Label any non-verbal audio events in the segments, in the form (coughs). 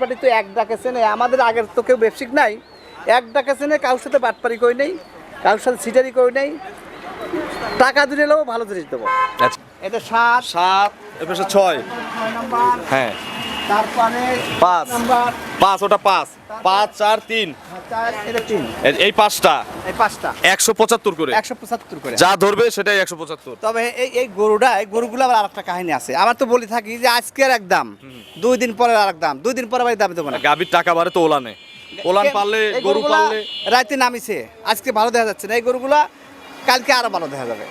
Party তো এক ডাকে চেনে। আমাদের আগের তো কেউ ব্যবসিক নাই। এক ডাকে চেনে কারোর সাথে বাটপারি করি নেই কারোর সাথে সিটারি করি নেই। টাকা দিলে নেব ভালো জিনিস দেবো। আচ্ছা। এটা সাত। সাত ছয়। ছয় হ্যাঁ। তারপরে পাঁচ। নাম্বার পাঁচ ওটা পাঁচ। পাঁচ চার তিন। তিন। এই পাঁচটা। এই পাঁচটা। একশো পঁচাত্তর করে। একশো পঁচাত্তর করে। যা ধরবে সেটাই একশো পঁচাত্তর। তবে এই এই গরুটা এই গরুগুলো আবার আরেকটা কাহিনী আছে। আমার তো বলি থাকি যে আজকের এক দাম। দুই দিন পরে আর এক দাম। দুই দিন পরে আবার দাম দেবো না। গাভীর টাকা বাড়ে তো ওলানে। ওলান পারলে গরু পারলে রাতে নামিছে। আজকে ভালো দেখা যাচ্ছে না। এই গরুগুলা কালকে আরও ভালো দেখা যাবে।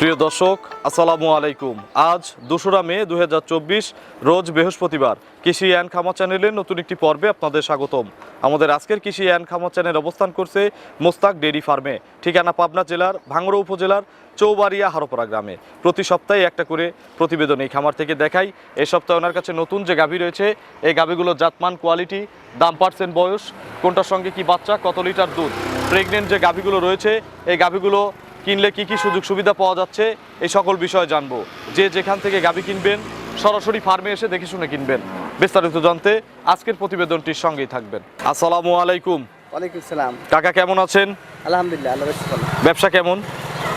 প্রিয় দর্শক, আসসালামু আলাইকুম। আজ দোসরা মে দু হাজার চব্বিশ, রোজ বৃহস্পতিবার। কৃষি অ্যান্ড খামা চ্যানেলের নতুন একটি পর্বে আপনাদের স্বাগতম। আমাদের আজকের কৃষি অ্যান্ড খামা চ্যানেল অবস্থান করছে মোস্তাক ডেইরি ফার্মে, ঠিকানা পাবনা জেলার ভাঙড়া উপজেলার চৌবাড়িয়া হারোপাড়া গ্রামে। প্রতি সপ্তাহে একটা করে প্রতিবেদন এই খামার থেকে দেখাই। এই সপ্তাহে ওনার কাছে নতুন যে গাভী রয়েছে, এই গাভীগুলোর জাতমান, কোয়ালিটি, দাম পার্সেন্ট বয়স, কোনটার সঙ্গে কি বাচ্চা, কত লিটার দুধ, প্রেগনেন্ট যে গাভীগুলো রয়েছে, এই গাভীগুলো কিনলে কি কি সুযোগ সুবিধা পাওয়া যাচ্ছে এই সকল বিষয়ে জানব। যে যেখান থেকে গাবি কিনবেন সরাসরি ফার্মে এসে দেখে শুনে কিনবেন। বিস্তারিত জানতে আজকের প্রতিবেদনটির সঙ্গেই থাকবেন। আসসালামু আলাইকুম। ওয়ালাইকুম সালাম। কাকা কেমন আছেন? আলহামদুলিল্লাহ আল্লাহ ব্যবসা কেমন?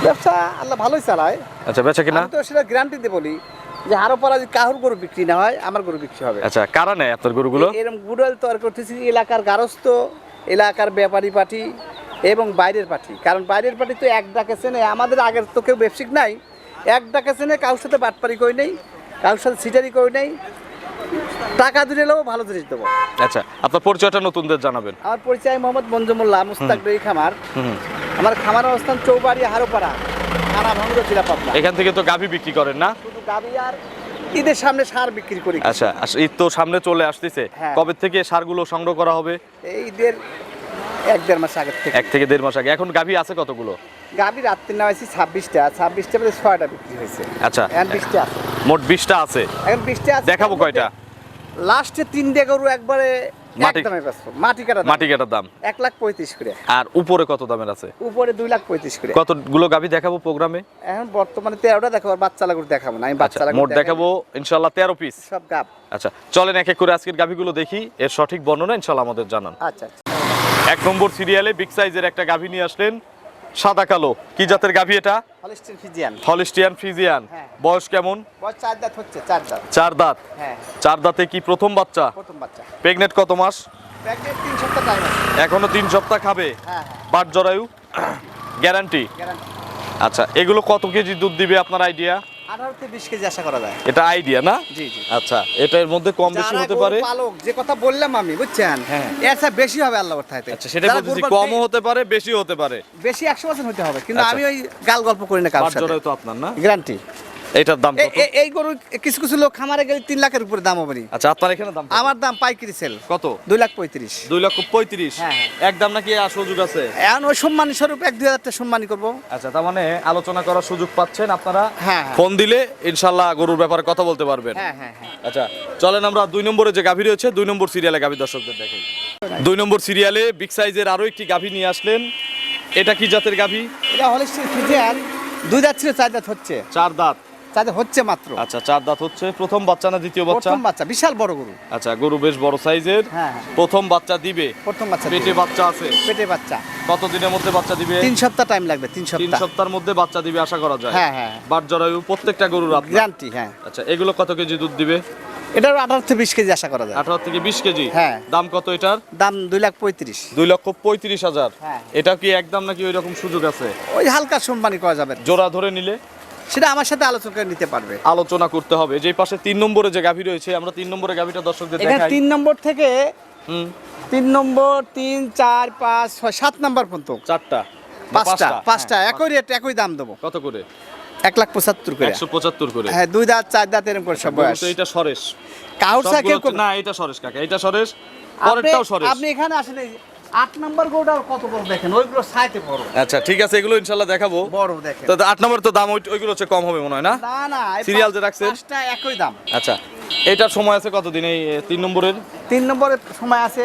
ব্যবসা আল্লাহ ভালোই চালায়। আচ্ছা বেচা কিনা? তো সেটা গ্যারান্টি দিয়ে বলি যে আরও পরা যদি কাহুর গরু বিক্রি না হয় আমার গরু বিক্রি হবে। আচ্ছা কারা নেয় আপনার গরুগুলো? এরকম গুডল তৈরি করতেছি এলাকার গারস্থ এলাকার ব্যাপারী পার্টি এবং বাইরের পার্টি কারণ বাইরের পার্টি তো এক ডাকে চেনে আমাদের আগের তো কেউ ব্যবসিক নাই। এক ডাকে চেনে কারোর সাথে বাটপারি করি নেই কারোর সাথে সিটারি করি নেই। টাকা দিলে ভালো জিনিস দেবো। আচ্ছা আপনার পরিচয়টা নতুনদের জানাবেন। আমার পরিচয় মোহাম্মদ মঞ্জুমুল্লাহ মুস্তাক ডেরি খামার। আমার খামার অবস্থান চৌবাড়ি হারোপাড়া থানা ভাঙ্গুর জেলা পাবনা। এখান থেকে তো গাভী বিক্রি করেন না? শুধু গাবি আর ঈদের সামনে সার বিক্রি করি। আচ্ছা আচ্ছা, ঈদ তো সামনে চলে আসতেছে। হ্যাঁ। কবে থেকে সারগুলো সংগ্রহ করা হবে? এই ঈদের এক দেড় মাস আগের থেকে। এক থেকে দেড় মাস আগে। এখন গাভী আছে কতগুলো? গাবি রাত্রি নেওয়াইছি ছাব্বিশটা। ছাব্বিশটা মধ্যে ছয়টা বিক্রি হয়েছে। আচ্ছা। এখন বৃষ্টি আছে। মোট বিশটা আছে। এখন বৃষ্টি আছে। দেখাবো কয়টা? লাস্টে তিনটে গরু একবারে মাটি- কাটা মাটি কাটার দাম। এক লাখ পঁয়ত্রিশ করে। আর উপরে কত দামের আছে? উপরে দুই লাখ পঁয়ত্রিশ করে। কতগুলো গাভী দেখাবো প্রোগ্রামে? এখন বর্তমানে তেরোটা দেখাবো আর বাচ্চা লাগুর দেখাবো না। আমি আচ্ছা বাচ্চা মোট দেখাবো। ইনশাল্লাহ তেরো পিস সব আচ্ছা চলেন এক এক করে আজকের গাভীগুলো দেখি। এর সঠিক বর্ণনা ইনশাল্লাহ আমাদের জানান। আচ্ছা আচ্ছা। এক নম্বর সিরিয়ালে বিগ সাইজের একটা গাভী নিয়ে আসলেন সাদা কালো। কি জাতের গাভী এটা? Holstein Friesian. ফ্রিজিয়ান হ্যাঁ। বয়স কেমন? চার দাঁত হচ্ছে চার দাঁত। চার দাঁত? হ্যাঁ। চার দাঁতে কি প্রথম বাচ্চা? প্রথম বাচ্চা। প্রেগনেন্ট কত মাস? এখনও তিন সপ্তাহ খাবে? হ্যাঁ বাট জরায়ু? (coughs) গ্যারান্টি আচ্ছা এগুলো কত কেজি দুধ দিবে আপনার আইডিয়া আঠারো থেকে বিশ কেজি আশা করা যায়। এটা আইডিয়া না? জি জি। আচ্ছা এটার মধ্যে কম বেশি হতে পারে? পালক যে কথা বললাম আমি বুঝছেন? হ্যাঁ। এর বেশি হবে আল্লাহ থাকতে আচ্ছা সেটা বলতেছি কমও হতে পারে বেশি হতে পারে? বেশি একশো পার্সেন্ট হতে হবে কিন্তু আচ্ছা। আমি ওই গাল গল্প করি না কারোর সাথে। তো আপনার না? গ্যারান্টি এটার দাম এই গরু কিছু কিছু লোক খামারে গেলে তিন লাখের উপরে দাম হবে আচ্ছা আপনার এখানে দাম আমার দাম পাইকারি সেল কত? দুই লাখ পঁয়ত্রিশ। দুই লক্ষ পঁয়ত্রিশ? হ্যাঁ, হ্যাঁ। এক দাম নাকি সুযোগ আছে? এখন ওই সম্মানী স্বরূপ এক দুই হাজার সম্মানী করব। আচ্ছা তার মানে আলোচনা করার সুযোগ পাচ্ছেন আপনারা? হ্যাঁ। ফোন দিলে ইনশাল্লাহ গরুর ব্যাপারে কথা বলতে পারবেন। হ্যাঁ হ্যাঁ হ্যাঁ। আচ্ছা চলেন আমরা দুই নম্বরে যে গাভী রয়েছে দুই নম্বর সিরিয়ালে গাভী দর্শকদের দেখাই। দুই নম্বর সিরিয়ালে বিগ সাইজের আরও একটি গাভী নিয়ে আসলেন। এটা কি জাতের গাভী? এটা ফিজিয়ান দুই দাঁত ছিল চার দাঁত হচ্ছে। চার দাঁত। হচ্ছে মাত্র। আচ্ছা চার দাঁত হচ্ছে। প্রথম বাচ্চা না দ্বিতীয় বাচ্চা? প্রথম বাচ্চা বিশাল বড় গরু। আচ্ছা গরু বেশ বড় সাইজের। হ্যাঁ, হ্যাঁ। প্রথম বাচ্চা দিবে? প্রথম বাচ্চা পেটে বাচ্চা আছে? পেটে বাচ্চা। কত দিনের মধ্যে বাচ্চা দিবে? তিন সপ্তাহ টাইম লাগবে তিন তিন সপ্তাহের মধ্যে বাচ্চা দিবে আশা করা যায়? হ্যাঁ হ্যাঁ। বাট জরায়ু প্রত্যেকটা গরুর গ্যারান্টি হ্যাঁ। আচ্ছা এগুলো কত কেজি দুধ দিবে? এটার আঠারো থেকে বিশ কেজি আশা করা যায়। আঠারো থেকে বিশ কেজি? হ্যাঁ। দাম কত এটার? দাম দুই লাখ পঁয়ত্রিশ। দুই লক্ষ পঁয়ত্রিশ হাজার। হ্যাঁ। এটা কি একদম নাকি ওই রকম সুযোগ আছে? ওই হালকা সম্মানী করা যাবে। জোড়া ধরে নিলে? সেটা আমার সাথে আলোচনা করে নিতে পারবে। আলোচনা করতে হবে। যে পাশে তিন নম্বরে যে গাভী রয়েছে আমরা তিন নম্বরে গাভীটা দর্শকদের দেখাই। তিন নম্বর থেকে তিন নম্বর তিন চার পাঁচ ছয় সাত নম্বর পর্যন্ত। চারটা। পাঁচটা পাঁচটা। হ্যাঁ, একই রেট একই দাম দেবো। কত করে? এক লাখ পঁচাত্তর করে। একশো পঁচাত্তর করে। হ্যাঁ দুই দাঁত চার দাঁত এরকম করে সব বয়স। এটা সরেশ। কাউর সাইকেল না এটা সরেশ কাকা। এটা সরেশ পরেরটাও সরেশ। আপনি এখানে আসেন আট নম্বর গোটা কত বড় দেখেন? ওইগুলো সাইতে বড়। আচ্ছা ঠিক আছে এগুলো দেখাবো। বড় দেখেন। তো আট নম্বর তো দাম ওইগুলো হচ্ছে কম হবে মনে হয় না? না না এই যে? পাঁচটা একই দাম। আচ্ছা এটার সময় আছে কতদিন? এই তিন নম্বরের? তিন নম্বরের সময় আছে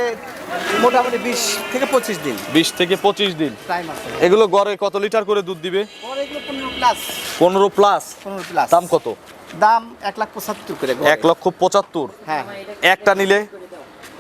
মোটামুটি বিশ থেকে পঁচিশ দিন। বিশ থেকে পঁচিশ দিন। টাইম আছে। এগুলো গড়ে কত লিটার করে দুধ দিবে? পনেরো প্লাস পনেরো প্লাস পনেরো প্লাস দাম কত? দাম এক লাখ পঁচাত্তর করে এক লক্ষ পঁচাত্তর। হ্যাঁ। একটা নিলে?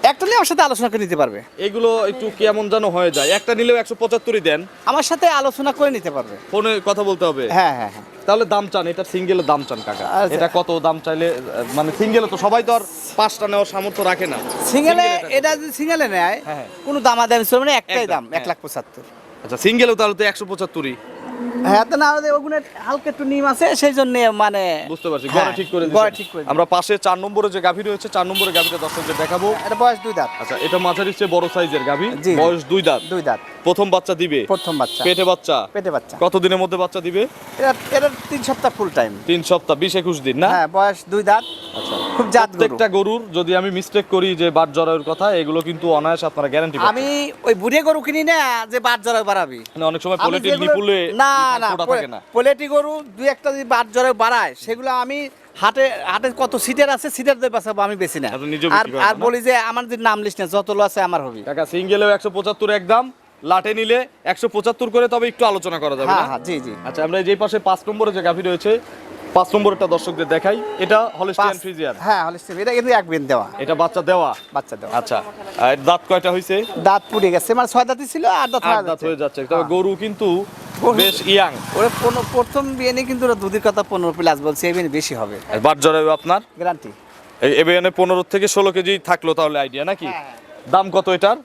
একটা নিয়ে আমার সাথে আলোচনা করে নিতে পারবে। এগুলো একটু কেমন যেন হয়ে যায়। একটা নিলেও একশো পঁচাত্তরই দেন। আমার সাথে আলোচনা করে নিতে পারবে। ফোনে কথা বলতে হবে? হ্যাঁ হ্যাঁ হ্যাঁ। তাহলে দাম চান এটা সিঙ্গেলের দাম চান কাকা। আচ্ছা। এটা কত দাম চাইলে মানে সিঙ্গেলে তো সবাই তো আর পাঁচটা নেওয়ার সামর্থ্য রাখে না। সিঙ্গেলে এটা- যদি সিঙ্গেলে নেয় হ্যাঁ, হ্যাঁ। কোনো চলবে না একটাই দাম এক হ্যাঁ। লাখ পঁচাত্তর। আচ্ছা সিঙ্গেলেও তাহলে তো একশো পঁচাত্তরই। হ্যাঁ তো না হালকা একটু নিম আছে সেই জন্য মানে বুঝতে পারছি হ্যাঁ, গড়ে ঠিক করে গড়ে। ঠিক করে আমরা পাশে চার নম্বরে যে গাভী রয়েছে চার নম্বরে গাভীটা দেখাবো। এটা বয়স দুই দাঁত। আচ্ছা এটা মাঝারি চেয়ে বড় সাইজের গাভী বয়স দুই দাঁত। দুই দাঁত। প্রথম বাচ্চা দিবে? প্রথম বাচ্চা। পেটে বাচ্চা? পেটে বাচ্চা। কত দিনের মধ্যে বাচ্চা দিবে? এটা এটা তিন সপ্তাহ ফুল টাইম তিন সপ্তাহ বিশ একুশ দিন না? হ্যাঁ বয়স দুই দাঁত। আচ্ছা। খুব জাত প্রত্যেকটা গরুর যদি আমি মিস্টেক করি যে বাট জরায়ুর কথা এগুলো কিন্তু অনায়াস আপনারা গ্যারান্টি আমি ওই বুড়ে গরু কিনি না যে বাদ জরা বাড়াবি। মানে অনেক সময় যেগুলো- নিপুলে না না পোলেটি গরু দুই একটা যদি বাদ জরে বাড়ায় সেগুলো আমি হাটে হাটে কত সিটের আছে সিটের দিয়ে বাঁচাবো আমি বেশি না। আর বলি যে আমার যে নাম লিস্ট না যত আছে আমার হবি। টাকা সিঙ্গেলেও একশো পঁচাত্তর একদম লাটে নিলে একশো পঁচাত্তর করে তবে একটু আলোচনা করা যাবে হ্যাঁ হ্যাঁ জি জি। আচ্ছা আমরা যে পাশে পাঁচ নম্বরে যে গাভী রয়েছে পাঁচ নম্বরটা দর্শকদের দেখাই। এটা হলিস্টিয়ান ফ্রিজিয়ান হ্যাঁ হলিস্টিন এটা কিন্তু এক বিন দেওয়া। এটা বাচ্চা দেওয়া? বাচ্চা দেওয়া। আচ্ছা আর দাঁত কয়টা হয়েছে দাঁত পুড়ে গেছে মানে ছয় দাঁতই ছিল আর দাঁত হয়ে দাঁত হয়ে যাচ্ছে। তবে হ্যাঁ। গরু কিন্তু বেশ ইয়াং। ওরে পনেরো প্রথম বিয়ে কিন্তু ওরা দুধের কথা পনেরো প্লাস বলছে এই বিয়ে বেশি হবে। আর বাট জরায়ু আপনার? গ্যারান্টি। এই এবিএনে পনেরো থেকে ষোলো কেজি থাকল তাহলে আইডিয়া নাকি? হ্যাঁ, দাম কত এটার?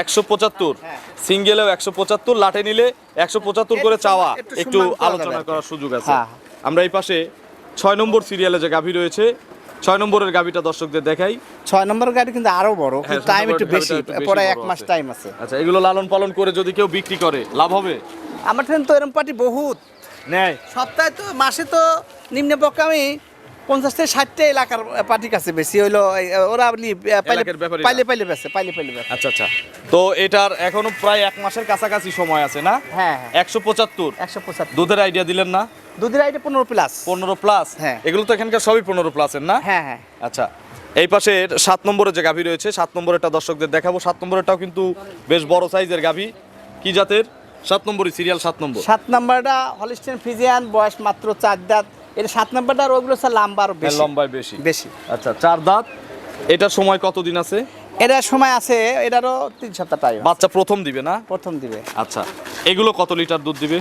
একশো পঁচাত্তর। হ্যাঁ। সিঙ্গেলেও একশো পঁচাত্তর লাটে নিলে একশো পঁচাত্তর করে চাওয়া। একটু আলোচনা করার সুযোগ আছে। হ্যাঁ। আমরা এই পাশে ছয় নম্বর সিরিয়ালে যে গাভী রয়েছে ছয় নম্বরের গাভীটা দর্শকদের দেখাই। ছয় নম্বরের গাড়ি কিন্তু আরও বড় হ্যাঁ, টাইম একটু বেশি পরে এক মাস টাইম আছে। আচ্ছা এগুলো লালন পালন করে যদি কেউ বিক্রি করে লাভ হবে? আমার ঠেন তো এরম পার্টি বহুত। নেয়। সপ্তাহে তো মাসে তো নিম্ন পক্ষে আমি পঞ্চাশ থেকে ষাটটা এলাকার পার্টির কাছে বেশি হইল ওরা পাইলে পাইলে পাইলে বেছে পাইলে পাইলে বেছে আচ্ছা আচ্ছা। তো এটার এখনও প্রায় এক মাসের কাছাকাছি সময় আছে না? হ্যাঁ হ্যাঁ। একশো পঁচাত্তর। একশো পঁচাত্তর। দুধের আইডিয়া দিলেন না? দুধের আইটে পনেরো প্লাস পনেরো প্লাস হ্যাঁ। এগুলো তো এখানকার সবই পনেরো প্লাসের না? হ্যাঁ হ্যাঁ। আচ্ছা। এই পাশে সাত নম্বরে যে গাভী রয়েছে সাত নম্বরেরটা দর্শকদের দেখাবো। সাত নম্বরেরটাও কিন্তু বেশ বড় সাইজের গাভী। কি জাতের? সাত নম্বরই সিরিয়াল সাত নম্বর। সাত নাম্বারটা হলিস্টেন ফিজিয়ান বয়স মাত্র চার দাঁত। এটা সাত নাম্বারটা আর ওগুলো স্যার লাম্বা আরও এর বেশি। লম্বায় বেশি। বেশি। আচ্ছা চার দাঁত। এটার সময় কতদিন আছে? এটার সময় আছে এটারও তিন সপ্তাহ টাইম বাচ্চা প্রথম দিবে না? প্রথম দিবে। আচ্ছা এগুলো কত লিটার দুধ দিবে?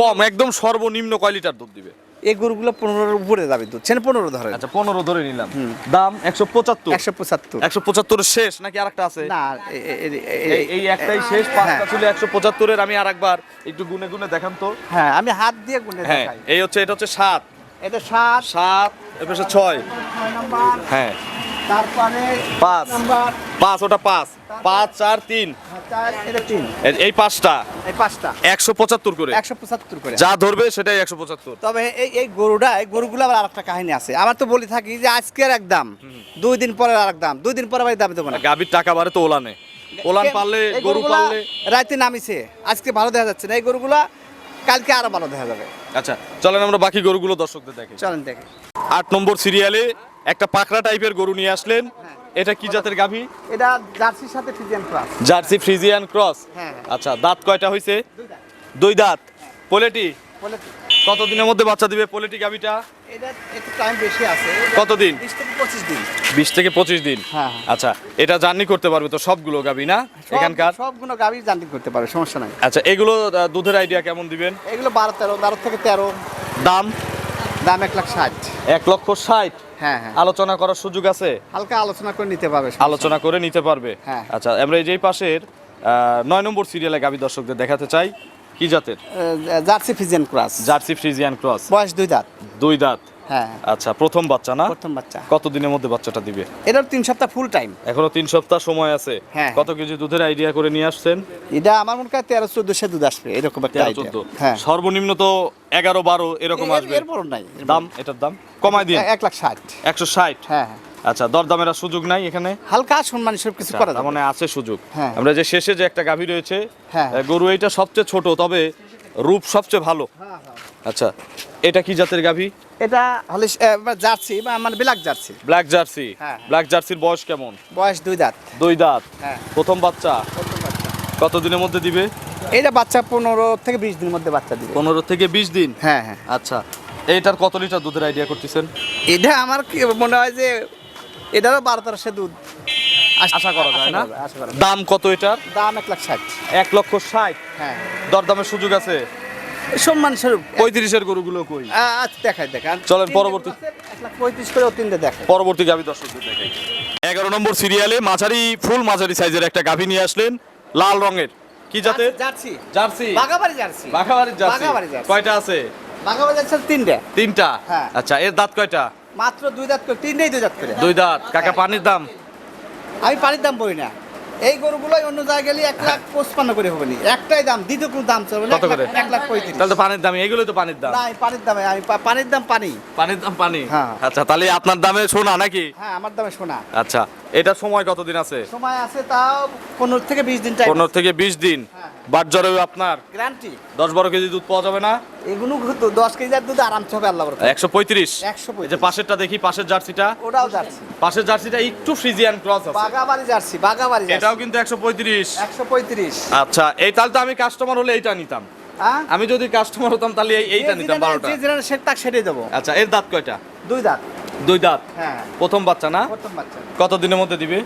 কম একদম সর্বনিম্ন কয় লিটার দুধ দিবে? এই গরুগুলো পনেরোর উপরে যাবে দুধ সেটা পনেরো ধরে। আচ্ছা পনেরো ধরে নিলাম। দাম একশো পঁচাত্তর। একশো পঁচাত্তর। একশো পঁচাত্তর শেষ নাকি আরেকটা আছে? না এই একটাই শেষ পাঁচটা হ্যাঁ। ছিল একশো পঁচাত্তরের আমি আর একবার একটু গুনে গুনে দেখান তো। হ্যাঁ আমি হাত দিয়ে গুনে হ্যাঁ এই হচ্ছে এটা হচ্ছে সাত। এটা সাত। সাত এরপর ছয়। হ্যাঁ। তারপরে পাঁচ। নাম্বার। পাঁচ ওটা পাঁচ। পাঁচ চার তিন। তিন। এই পাঁচটা। এই পাঁচটা। একশো পঁচাত্তর করে। একশো পঁচাত্তর করে। যা ধরবে সেটাই একশো পঁচাত্তর। তবে এই এই গরুটা এই গরুগুলো আবার আরেকটা কাহিনী আছে। আমার তো বলি থাকি যে আজকের এক দাম দুই দিন পরে আর এক দাম। দুই দিন পরে আবার দাম দেবো না। গাভীর টাকা বাড়ে তো ওলানে। ওলান পারলে গরু পারলে। রাতে নামিছে। আজকে ভালো দেখা যাচ্ছে না। এই গরুগুলা কালকে আরও ভালো দেখা যাবে। আচ্ছা চলেন আমরা বাকি গরুগুলো দর্শকদের দেখি চলেন দেখি। আট নম্বর সিরিয়ালে একটা পাকড়া টাইপের গরু নিয়ে আসলেন। এটা কি জাতের গাভী? এটা জার্সির সাথে Friesian cross. Jersey Friesian cross. হ্যাঁ। আচ্ছা দাঁত কয়টা হয়েছে দুই দাঁত। পোলেটি? বলে কত দিনের মধ্যে বাচ্চা দিবে পোলেটি গাভীটা এটা একটু টাইম বেশি আছে। কতদিন? বিশ থেকে পঁচিশ দিন। বিশ থেকে পঁচিশ দিন? হ্যাঁ, হ্যাঁ। আচ্ছা এটা জার্নি করতে পারবে তো সবগুলো গাভী না? এখানকার? সবগুলো গাভি জানতে করতে পারে সমস্যা নাই। আচ্ছা এগুলো দুধের আইডিয়া কেমন দিবেন? এগুলো বারো তেরো বারো থেকে তেরো। দাম? দাম এক লাখ ষাট। এক লক্ষ ষাট? হ্যাঁ হ্যাঁ। আলোচনা করার সুযোগ আছে? হালকা আলোচনা করে নিতে পারবে আলোচনা করে নিতে পারবে? হ্যাঁ। আচ্ছা আমরা এই যেই পাশের নয় নম্বর সিরিয়ালে গাভী দর্শকদের দেখাতে চাই। কি জাতের? Jersey Friesian cross. Jersey Friesian cross. বয়স দুই দাঁত। দুই দাঁত? হ্যাঁ। আচ্ছা প্রথম বাচ্চা না? প্রথম বাচ্চা। কত দিনের মধ্যে বাচ্চাটা দিবে? এটার তিন সপ্তাহ ফুল টাইম এখনও তিন সপ্তাহ সময় আছে। হ্যাঁ। কত কেজি দুধের আইডিয়া করে নিয়ে আসছেন? এটা আমার মনে হয় তেরো চোদ্দ সে দুধ আসবে এরকম একটা হ্যাঁ। সর্বনিম্ন তো এগারো বারো এরকম আসবে। এর বড় নাই দাম এটার দাম? কমায় দিন এক লাখ ষাট। একশো ষাট? হ্যাঁ হ্যাঁ। আচ্ছা দরদামের আর সুযোগ নাই এখানে? হালকা সম্মান সব কিছু আচ্ছা, করা যাবে। মানে আছে সুযোগ। হ্যাঁ। আমরা যে শেষে যে একটা গাভী রয়েছে হ্যাঁ। গরু এইটা সবচেয়ে ছোট তবে রূপ সবচেয়ে ভালো। আচ্ছা এটা কি জাতের গাভী? এটা হলে জার্সি বা মানে ব্ল্যাক জার্সি। Black Jersey. হ্যাঁ। ব্ল্যাক জার্সির বয়স কেমন? বয়স দুই দাঁত। দুই দাঁত। প্রথম বাচ্চা? কত দিনের মধ্যে দিবে? এইটা বাচ্চা পনেরো থেকে বিশ দিনের মধ্যে বাচ্চা দিবে। পনেরো থেকে বিশ দিন? হ্যাঁ হ্যাঁ। আচ্ছা এইটার কত লিটার দুধের আইডিয়া করতেছেন? এটা আমার মনে হয় যে এটারও বারো তেরোশো দুধ। আশা করা যায় না। দাম কত এটার? দাম এক লাখ ষাট। এক লক্ষ ষাট? হ্যাঁ। দরদামের সুযোগ আছে? সম্মান স্বরূপ পঁয়ত্রিশের গরুগুলো কই? আচ্ছা দেখাই দেখান চলেন পরবর্তী। পঁয়ত্রিশ করে তিনটে দেখাই। পরবর্তী গাভী দর্শকদের দেখাই। এগারো নম্বর সিরিয়ালে মাঝারি ফুল মাঝারি সাইজের একটা গাভী নিয়ে আসলেন লাল রঙের। কি জাতের? জার্সি। জার্সি। বাগাবাড়ি জার্সি। জার্সি। কয়টা আছে? বাগাবাড়ি জার্সি তিনটে। তিনটা? হ্যাঁ। আচ্ছা এর দাঁত কয়টা? মাত্র দুই দাঁত করে তিনটেই দুই দাঁত করে। দুই দাঁত। কাকা পানির দাম? আমি পানির দাম বলি না। এই গরুগুলোই অন্য জায়গায় গেলে এক লাখ পঁচপান্ন করে হবে নি। একটাই দাম দ্বিতীয় কোনো দাম চলবে কত এক লাখ- করে? এক লাখ পঁয়ত্রিশ। তাহলে তো পানির দাম এগুলো তো পানির দাম। না পানির দামে আমি পানির দাম পানি। পানির দাম পানি? হ্যাঁ। আচ্ছা তাহলে আপনার দামে সোনা নাকি? হ্যাঁ আমার দামে শোনা আচ্ছা এটা সময় কতদিন আছে? সময় আছে তাও পনেরো থেকে বিশ দিন পনেরো থেকে বিশ দিন। হ্যাঁ। বাট জ্বরে আপনার? গ্যারান্টি। দশ বারো কেজি দুধ পাওয়া যাবে না? এগুলো তো দশ কেজি দুধ আরামসে হবে আল্লাহ। একশো পঁয়ত্রিশ? একশো যে পাশেরটা দেখি পাশের জার্সিটা? ওটাও জার্সি। পাশের জার্সিটা একটু ফ্রিজিয়ান ক্রস আছে। বাগাবাড়ি জার্সি বাগাবাড়ি এটাও কিন্তু একশো পঁয়ত্রিশ। একশো পঁয়ত্রিশ। আচ্ছা এই তাহলে তো আমি কাস্টমার হলে এইটা নিতাম। হ্যাঁ? আমি যদি কাস্টমার হতাম তাহলে এইটা নিতাম বারোটা। যে যেটা সে তাক সেটাই দেবো। আচ্ছা এর দাঁত কয়টা? দুই দাঁত। দুই দাঁত? হ্যাঁ। প্রথম বাচ্চা না? প্রথম বাচ্চা। কত দিনের মধ্যে দিবে?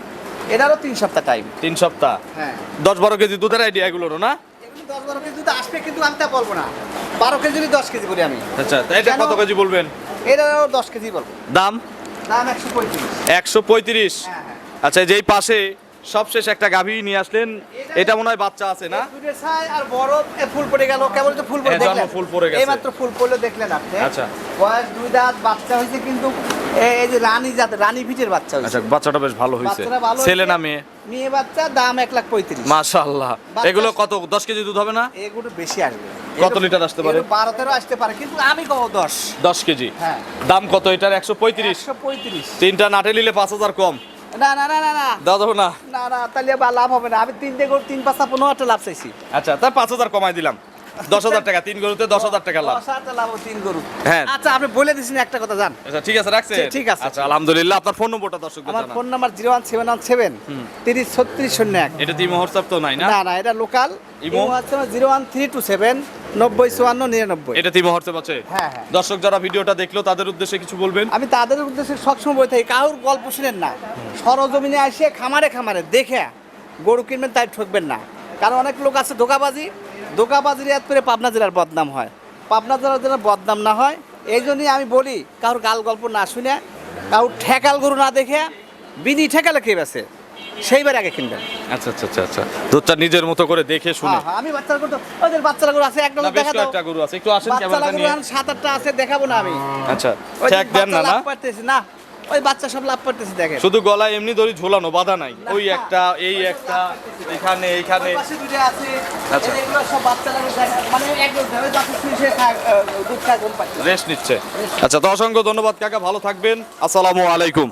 এটারও তিন সপ্তাহ টাইম তিন সপ্তাহ? হ্যাঁ। দশ বারো কেজি দুধের আইডিয়া এগুলোরও না? দশ বারো কেজি দুধ আসবে কিন্তু আমি তা বলব না। বারো কেজি যদি দশ কেজি করি আমি। আচ্ছা তাই এটা? কত কেজি বলবেন? এটারও দশ কেজি বলব। দাম? দাম একশো পঁয়ত্রিশ। একশো পঁয়ত্রিশ? হ্যাঁ হ্যাঁ। আচ্ছা যেই পাশে সবশেষ একটা গাভী নিয়ে আসলেন। এটা মনে হয় বাচ্চা আছে না? আর বড় ফুল পড়ে গেল। কেবল তো ফুল পড়ে দেখলেন। ফুল পড়ে গেছে। এই মাত্র ফুল পড়লে দেখলেন আপনি। আচ্ছা। বয়স দুই দাঁত বাচ্চা হয়েছে কিন্তু এই যে রানী জাত রানী ভিটের বাচ্চা হয়েছে। আচ্ছা বাচ্চাটা বেশ ভালো হয়েছে। ছেলে না মেয়ে? মেয়ে বাচ্চা দাম এক লাখ পঁয়ত্রিশ। মাশাআল্লাহ। এগুলো কত দশ কেজি দুধ হবে না? এগুলো বেশি আসবে। কত লিটার আসতে পারে? বারো তেরো আসতে পারে কিন্তু আমি কব দশ। দশ কেজি। হ্যাঁ। দাম কত এটার? একশো পঁয়ত্রিশ? একশো পঁয়ত্রিশ। তিনটা নাটে নিলে পাঁচ হাজার কম। না না না না না। যাবে না। না না তাহলে বা লাভ হবে না। আমি তিনটে তিন পাঁচটা পনেরো হাজার লাভ চাইছি। আচ্ছা তাই পাঁচ হাজার কমাই দিলাম। দশ হাজার টাকা তিন গরুতে দশ হাজার টাকা লাভ। লাভ তিন গরু। হ্যাঁ। আচ্ছা আপনি বলে দিচ্ছেন একটা কথা জান। আচ্ছা ঠিক আছে রাখছে ঠিক আছে। আচ্ছা আলহামদুলিল্লাহ আপনার ফোন নম্বরটা দর্শকদের আমার phone number zero one seven one seven তিরিশ ছত্রিশ শূন্য এক। এটা তিন হোয়াটসঅ্যাপ তো নাই না? না না এটা local imo? Imo zero one three two seven নব্বই চুয়ান্ন নিরানব্বই। এটা তিন হোয়াটসঅ্যাপ আছে? হ্যাঁ হ্যাঁ। দর্শক যারা ভিডিওটা দেখল তাদের উদ্দেশ্যে কিছু বলবেন? আমি তাদের উদ্দেশ্যে সবসময় বলে থাকি কারোর গল্প শুনেন না। সরজমিনে আসে খামারে খামারে দেখে গরু কিনবেন তাই ঠকবেন না। কারণ অনেক লোক আছে ধোকাবাজি ধোকাবাজির এত করে পাবনা জেলার বদনাম হয়। পাবনা জেলার যেন বদনাম না হয়। এই জন্যই আমি বলি কারোর গাল গল্প না শুনে কারোর ঠেকাল গরু না দেখে বিনি ঠেকালে কে বেছে সেইবার আগে কিনবেন। আচ্ছা আচ্ছা আচ্ছা আচ্ছা। দুধটা নিজের মতো করে দেখে শুনে। হ্যাঁ, হ্যাঁ, আমি বাচ্চারা গরু ওদের বাচ্চারা গরু আছে একটা না বেশ দেখা দাও কয়েকটা গরু আছে একটু আসেন বাচ্চারা ক্যামেরাটা গরু নিয়ে। এখন সাত আটটা আছে দেখাবো না আমি। আচ্ছা ওই যে ঠেক দেন না বাচ্চা না লাভ পারতেছি না। ওই বাচ্চা সব লাভ করতেছে দেখেন। শুধু গলায় এমনি দড়ি ঝোলানো বাধা নাই। ওই একটা এই একটা এখানে এইখানে পাশে দুটো আছে। আচ্ছা। রেস্ট নিচ্ছে। আচ্ছা তো অসংখ্য ধন্যবাদ কাকা ভালো থাকবেন। আসসালামু আলাইকুম।